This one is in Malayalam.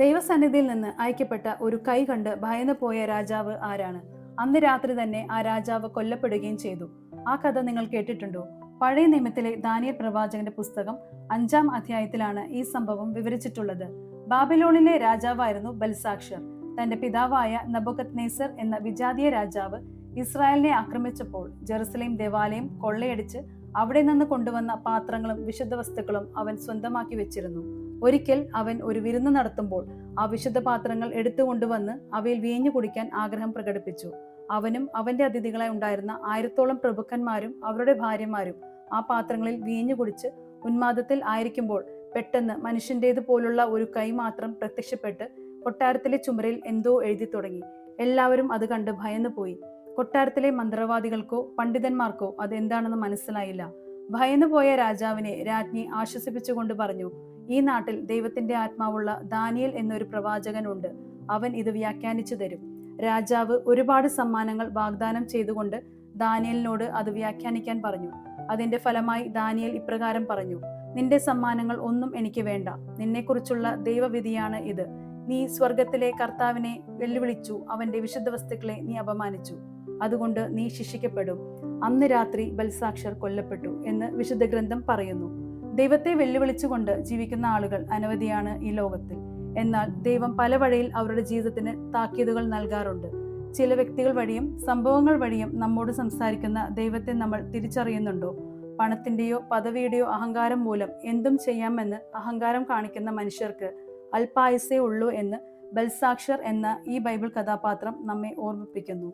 ദൈവസന്നിധിയിൽ നിന്ന് അയക്കപ്പെട്ട ഒരു കൈ കണ്ട് ഭയന്നു പോയ രാജാവ് ആരാണ്? അന്ന് രാത്രി തന്നെ ആ രാജാവ് കൊല്ലപ്പെടുകയും ചെയ്തു. ആ കഥ നിങ്ങൾ കേട്ടിട്ടുണ്ടോ? പഴയ നിയമത്തിലെ ദാനിയൽ പ്രവാചകന്റെ പുസ്തകം അഞ്ചാം അധ്യായത്തിലാണ് ഈ സംഭവം വിവരിച്ചിട്ടുള്ളത്. ബാബിലോണിലെ രാജാവായിരുന്നു ബൽസാക്ഷർ. തന്റെ പിതാവായ നബുക്കത് നെയ്സർ എന്ന വിജാതീയ രാജാവ് ഇസ്രായേലിനെ ആക്രമിച്ചപ്പോൾ ജെറുസലേം ദേവാലയം കൊള്ളയടിച്ച് അവിടെ നിന്ന് കൊണ്ടുവന്ന പാത്രങ്ങളും വിശുദ്ധ വസ്തുക്കളും അവൻ സ്വന്തമാക്കി വെച്ചിരുന്നു. ഒരിക്കൽ അവൻ ഒരു വിരുന്ന് നടത്തുമ്പോൾ ആ വിശുദ്ധ പാത്രങ്ങൾ എടുത്തുകൊണ്ടുവന്ന് അവയിൽ വീഞ്ഞു കുടിക്കാൻ ആഗ്രഹം പ്രകടിപ്പിച്ചു. അവനും അവന്റെ അതിഥികളായി ഉണ്ടായിരുന്ന ആയിരത്തോളം പ്രഭുക്കന്മാരും അവരുടെ ഭാര്യമാരും ആ പാത്രങ്ങളിൽ വീഞ്ഞു കുടിച്ച് ഉന്മാദത്തിൽ ആയിരിക്കുമ്പോൾ പെട്ടെന്ന് മനുഷ്യന്റേത് പോലുള്ള ഒരു കൈ മാത്രം പ്രത്യക്ഷപ്പെട്ട് കൊട്ടാരത്തിലെ ചുമരിൽ എന്തോ എഴുതി തുടങ്ങി. എല്ലാവരും അത് കണ്ട് ഭയന്നു പോയി. കൊട്ടാരത്തിലെ മന്ത്രവാദികൾക്കോ പണ്ഡിതന്മാർക്കോ അത് എന്താണെന്ന് മനസ്സിലായില്ല ഭയന്നുപോയ രാജാവിനെ രാജ്ഞി ആശ്വസിപ്പിച്ചുകൊണ്ട് പറഞ്ഞു ഈ നാട്ടിൽ ദൈവത്തിന്റെ ആത്മാവുള്ള ദാനിയൽ എന്നൊരു പ്രവാചകനുണ്ട്. അവൻ ഇത് വ്യാഖ്യാനിച്ചു തരും. രാജാവ് ഒരുപാട് സമ്മാനങ്ങൾ വാഗ്ദാനം ചെയ്തുകൊണ്ട് ദാനിയലിനോട് അത് വ്യാഖ്യാനിക്കാൻ പറഞ്ഞു. അതിന്റെ ഫലമായി ദാനിയൽ ഇപ്രകാരം പറഞ്ഞു നിന്റെ സമ്മാനങ്ങൾ ഒന്നും എനിക്ക് വേണ്ട. നിന്നെക്കുറിച്ചുള്ള ദൈവവിധിയാണ് ഇത്. നീ സ്വർഗത്തിലെ കർത്താവിനെ വെല്ലുവിളിച്ചു അവന്റെ വിശുദ്ധ വസ്തുക്കളെ നീ അപമാനിച്ചു. അതുകൊണ്ട് നീ ശിക്ഷിക്കപ്പെടും. അന്ന് രാത്രി ബൽസാക്ഷർ കൊല്ലപ്പെട്ടു എന്ന് വിശുദ്ധ ഗ്രന്ഥം പറയുന്നു. ദൈവത്തെ വെല്ലുവിളിച്ചുകൊണ്ട് ജീവിക്കുന്ന ആളുകൾ അനവധിയാണ് ഈ ലോകത്തിൽ. എന്നാൽ ദൈവം പല വഴിയിൽ അവരുടെ ജീവിതത്തിന് താക്കീതുകൾ നൽകാറുണ്ട്. ചില വ്യക്തികൾ വഴിയും സംഭവങ്ങൾ വഴിയും നമ്മോട് സംസാരിക്കുന്ന ദൈവത്തെ നമ്മൾ തിരിച്ചറിയുന്നുണ്ടോ? പണത്തിന്റെയോ പദവിയുടെയോ അഹങ്കാരം മൂലം എന്തും ചെയ്യാമെന്ന് അഹങ്കാരം കാണിക്കുന്ന മനുഷ്യർക്ക് അല്പായുസേ ഉള്ളൂ എന്ന് ബൽസാക്ഷർ എന്ന ഈ ബൈബിൾ കഥാപാത്രം നമ്മെ ഓർമ്മിപ്പിക്കുന്നു.